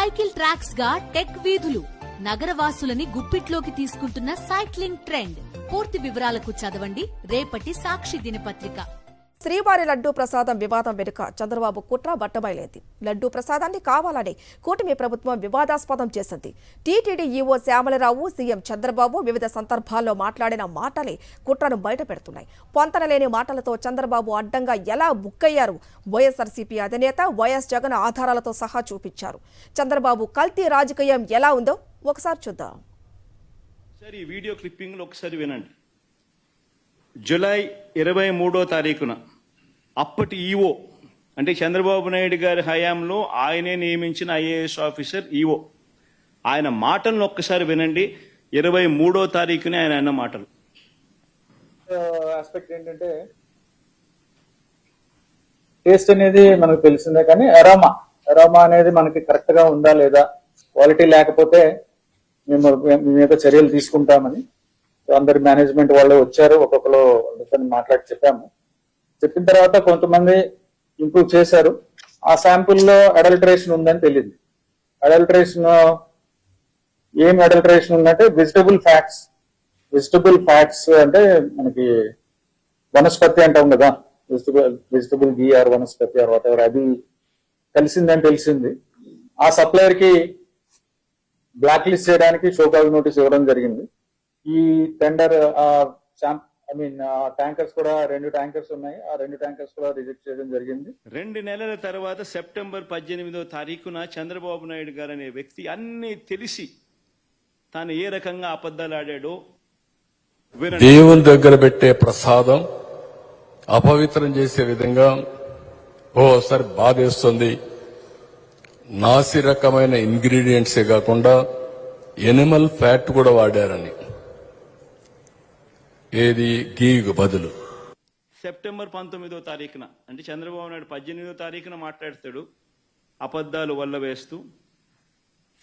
Cycle ట్రాక్స్గా tech వీధులు నగరవాసులని గుప్పిట్లోకి తీసుకుంటున్న cycling trend. పూర్తి వివరాలకు చదవండి. రేపటి సాక్షి దినపత్రిక. శ్రీవారి లడ్డూ ప్రసాదం వివాదం వెనుక చంద్రబాబు కుట్ర బట్టబయలేది. లడ్డూ ప్రసాదాన్ని కావాలని కూటమి ప్రభుత్వం వివాదాస్పదం చేసింది. TTD EO Syamala Rao CM Chandrababu వివిధ సందర్భాల్లో మాట్లాడిన మాటలే కుట్రను బయటపెడుతున్నాయి. పొంతనలేని మాటలతో చంద్రబాబు అడ్డంగా ఎలా బుక్కయ్యారు? వైఎస్ఆర్సీపీ అధినేత వైఎస్ జగన్ ఆధారాలతో సహా చూపించారు. చంద్రబాబు కల్తీ రాజకీయం ఎలా ఉందో ఒకసారి చూద్దాం. వీడియో క్లిప్పింగ్లో ఒకసారి వినండి. జూలై ఇరవై మూడో తారీఖున అప్పటి ఈఓ అంటే చంద్రబాబు నాయుడు గారి హయాంలో ఆయనే నియమించిన ఐఏఎస్ ఆఫీసర్ ఈఓ ఆయన మాటలను ఒక్కసారి వినండి. ఇరవై మూడో తారీఖునే ఆయన అన్న మాటలు. ఆస్పెక్ట్ ఏంటంటే టేస్ట్ అనేది మనకు తెలిసిందే కానీ అరోమా అరోమా అనేది మనకి కరెక్ట్గా ఉందా లేదా క్వాలిటీ లేకపోతే మేము మీ మీద చర్యలు తీసుకుంటామని అందరి మేనేజ్మెంట్ వాళ్ళు వచ్చారు ఒక్కొక్కరు మాట్లాడి చెప్పాము. చెప్పిన తర్వాత కొంతమంది ఇంప్రూవ్ చేశారు. ఆ శాంపుల్లో అడల్టరేషన్ ఉందని తెలియదు. అడల్టరేషన్ ఏం అడల్టరేషన్ ఉందంటే వెజిటబుల్ ఫ్యాట్స్ వెజిటబుల్ ఫ్యాట్స్ అంటే మనకి వనస్పతి అంటాం కదా. Vegetable vegetable ghee or vanaspati or whatever అది కలిసిందని తెలిసింది. ఆ సప్లయర్కి బ్లాక్ లిస్ట్ చేయడానికి షోకాజ్ నోటీస్ ఇవ్వడం జరిగింది. ఈ టెండర్ ఐ మీన్ ట్యాంకర్స్ కూడా రెండు ట్యాంకర్స్ ఉన్నాయి. ఆ రెండు ట్యాంకర్స్ కూడా రిజెక్ట్ చేయడం జరిగింది. రెండు నెలల తర్వాత సెప్టెంబర్ పద్దెనిమిదో తారీఖున చంద్రబాబు నాయుడు గారు అనే వ్యక్తి అన్ని తెలిసి తాను ఏ రకంగా అబద్ధాలు ఆడాడో దేవుని దగ్గర పెట్టే ప్రసాదం అపవిత్రం చేసే విధంగా ఓసారి బాధేస్తుంది. నాసి రకమైన ఇంగ్రీడియంట్సే కాకుండా ఎనిమల్ ఫ్యాట్ కూడా వాడారని. ఏది గీకు బదులు? సెప్టెంబర్ పంతొమ్మిదో తారీఖున అంటే చంద్రబాబు నాయుడు పద్దెనిమిదో తారీఖున మాట్లాడతాడు అబద్ధాలు వల్ల వేస్తూ.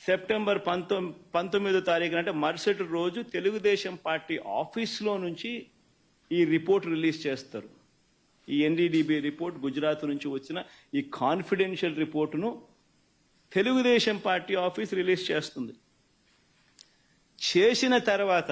సెప్టెంబర్ పంతొమ్మి పంతొమ్మిదో తారీఖున అంటే మరుసటి రోజు తెలుగుదేశం పార్టీ ఆఫీస్లో నుంచి ఈ రిపోర్ట్ రిలీజ్ చేస్తారు. ఈ ఎన్డీడీబీ రిపోర్ట్ గుజరాత్ నుంచి వచ్చిన ఈ కాన్ఫిడెన్షియల్ రిపోర్టును తెలుగుదేశం పార్టీ ఆఫీస్ రిలీజ్ చేస్తుంది. చేసిన తర్వాత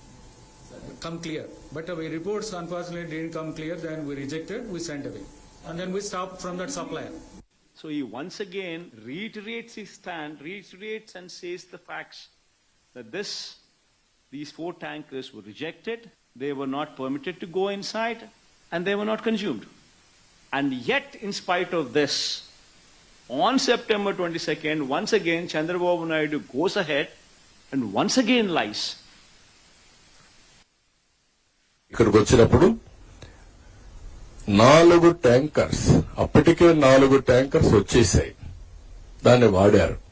come clear. But the reports unfortunately didn't come clear. Then we rejected, we sent away, and then we stopped from that supplier. So he once again reiterates his stand, reiterates and says the facts that this, these four tankers were rejected, they were not permitted to go inside, and they were not consumed. And yet, in spite of this, on September 22nd, once again, Chandrababu Naidu goes ahead and once again lies. ఇక్కడికి వచ్చినప్పుడు నాలుగు tankers అప్పటికే నాలుగు tankers వచ్చేసాయి. దాన్ని వాడారు.